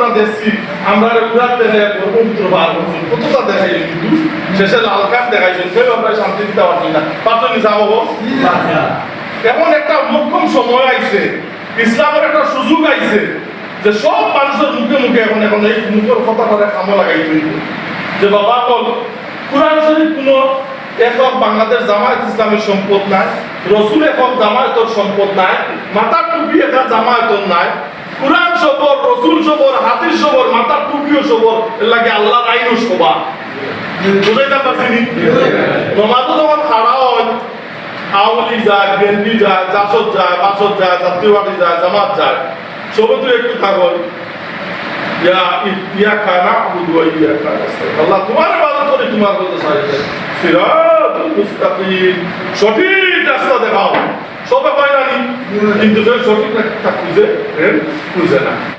আমরা দেখছি আমরা উড়ার দেখে পবিত্র বার করছি। কতটা দেখাই কিন্তু। শেষে লাল কাঠ দেখাইছেন। কেউ আমরা শান্তি দিতে পারছি না। পারছ নিশা হব এমন একটা মোক্ষম সময় আইছে। ইসলামের একটা সুযোগ আইছে যে সব মানুষের মুখে মুখে এখন এখন এই মুখের কথা করে কামো লাগাই তুলবে যে বাবা বল কোরআন শরীফ কোনো একক বাংলাদেশ জামায়াত ইসলামের সম্পদ নাই রসুল একক জামায়াতর সম্পদ নাই মাথার টুপি একা জামায়াতর নাই কোরআন সবর রসুল সবর হাতির সবর মাথার টুপিও সবর লাগে আল্লাহর আইনও সবা খাড়া হয় যায়, বিএনপি যায় জামাত যায় একটু ইয়া আল্লাহ তোমার ইবাদত সঠিক কিন্তু সঠিক না।